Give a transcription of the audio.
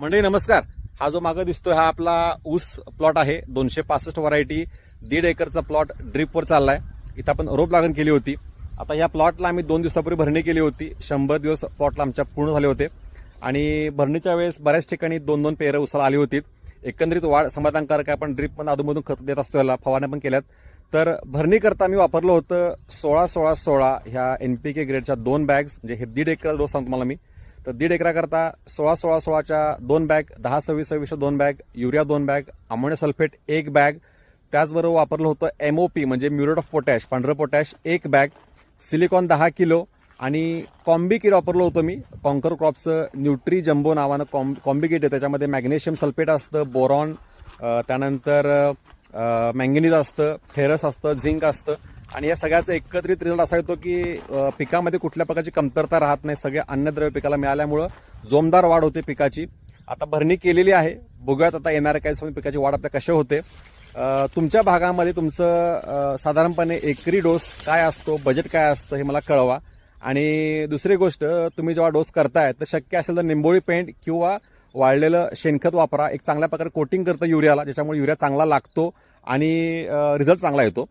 मंडळी नमस्कार. हा जो मागं दिसतोय हा आपला ऊस प्लॉट आहे. दोनशे पासष्ट व्हरायटी दीड एकरचा प्लॉट ड्रीपवर चाललाय. इथं आपण रोप लागण केली होती. आता या प्लॉटला आम्ही दोन दिवसापूर्वी भरणी केली होती. शंभर दिवस प्लॉटला आमच्या पूर्ण झाले होते. आणि भरणीच्या वेळेस बऱ्याच ठिकाणी दोन दोन पेरं उसाला आली होती. एकंदरीत वाढ समाधानकारक आहे. आपण ड्रीप पण अधूनमधून खत देत असतो याला फवारण्या पण केल्यात. तर भरणी करता मी वापरलं होतं सोळा सोळा सोळा ह्या एनपीके ग्रेडच्या दोन बॅग्स म्हणजे हे दीड एकर डोस सांगतो तुम्हाला मी. तर दीड एकराकरता सोळा सोळा सोळाच्या दोन बॅग दहा सव्वीस सव्वीसच्या दोन बॅग युरिया दोन बॅग अमोनिया सल्फेट एक बॅग. त्याचबरोबर वापरलं होतं एमओपी म्हणजे म्युरेट ऑफ पोटॅश पांढरं पोटॅश एक बॅग सिलिकॉन दहा किलो आणि कॉम्बी वापरलं होतं मी. कॉन्कर क्रॉपचं न्यूट्री जम्बो नावानं कॉम कॉम्बिकेट आहे त्याच्यामध्ये मॅग्नेशियम सल्फेट असतं बोरॉन त्यानंतर मँगनीज असतं फेरस असतं झिंक असतं. आणि या सगळ्याचा एकत्रित रिझल्ट असा येतो की पिकामध्ये कुठल्या प्रकारची कमतरता राहत नाही सगळे अन्नद्रव्य पिकाला मिळाल्यामुळं जोमदार वाढ होते पिकाची. आता भरणी केलेली आहे. बघूयात आता येणाऱ्या काही समय पिकाची वाढ आपल्या कशा होते. तुमच्या भागामध्ये तुमचं साधारणपणे एकरी डोस काय असतो बजेट काय असतं हे मला कळवा. आणि दुसरी गोष्ट तुम्ही जेव्हा डोस करताय तर शक्य असेल तर निंबोळी पेंट किंवा वाळलेलं शेणखत वापरा. एक चांगल्या प्रकारे कोटिंग करतं युरियाला ज्याच्यामुळे युरिया चांगला लागतो आणि रिझल्ट चांगला येतो.